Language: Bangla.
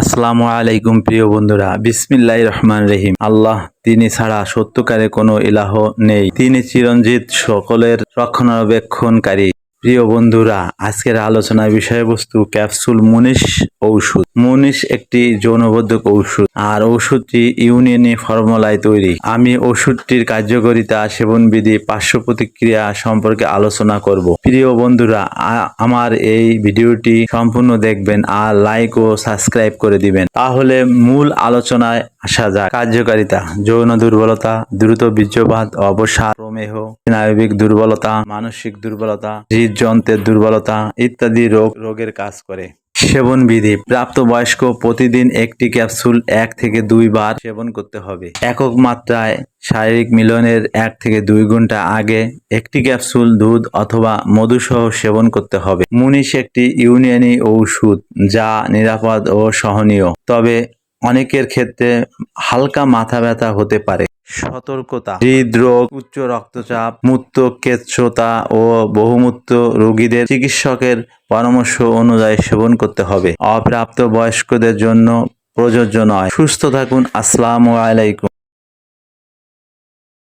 আসসালামু আলাইকুম প্রিয় বন্ধুরা বিসমিল্লাহ রহমান রহিম। আল্লাহ তিনি ছাড়া সত্যকারে কোনো ইলাহ নেই। তিনি চিরঞ্জিত সকলের রক্ষণাবেক্ষণকারী। প্রিয় বন্ধুরা, আজকের আলোচনার বিষয়বস্তু ক্যাপসুল মুনিশ ঔষধ। মুনিশ একটি যৌনবদ্ধক ঔষধ আর ঔষধটি ইউনিয়নে ফর্মুলায় তৈরি। আমি ওষুধটির কার্যকারিতা, সেবনবিধি পার্শ্ব প্রতিক্রিয়া সম্পর্কে আলোচনা করব। প্রিয় বন্ধুরা আমার এই ভিডিওটি সম্পূর্ণ দেখবেন আর লাইক ও সাবস্ক্রাইব করে দিবেন। তাহলে মূল আলোচনায় যাক কার্যকারিতা, যৌন দুর্বলতা, দ্রুত বীর্যপাত, অবসাদ, প্রমেহ, স্নায়বিক দুর্বলতা, মানসিক দুর্বলতা, হৃদযন্ত্রের দুর্বলতা ইত্যাদি রোগ, রোগের কাজ করে। সেবন বিধি প্রাপ্তবয়স্ক প্রতিদিন একটি ক্যাপসুল এক থেকে দুই বার সেবন করতে হবে। একক মাত্রায় শারীরিক মিলনের এক থেকে দুই ঘণ্টা আগে একটি ক্যাপসুল দুধ অথবা মধুসহ সেবন করতে হবে। মুনিশ একটি ইউনিয়নি ঔষধ যা নিরাপদ ও সহনীয়। তবে অনেকের ক্ষেত্রে হালকা মাথা ব্যথা হতে পারে। সতর্কতা। হৃদরোগ উচ্চ রক্তচাপ। মূত্রকেচ্ছতা ও বহুমূত্র রোগীদের চিকিৎসকের পরামর্শ অনুযায়ী সেবন করতে হবে। অপ্রাপ্ত বয়স্কদের জন্য প্রযোজ্য নয়। সুস্থ থাকুন। আসসালামু আলাইকুম।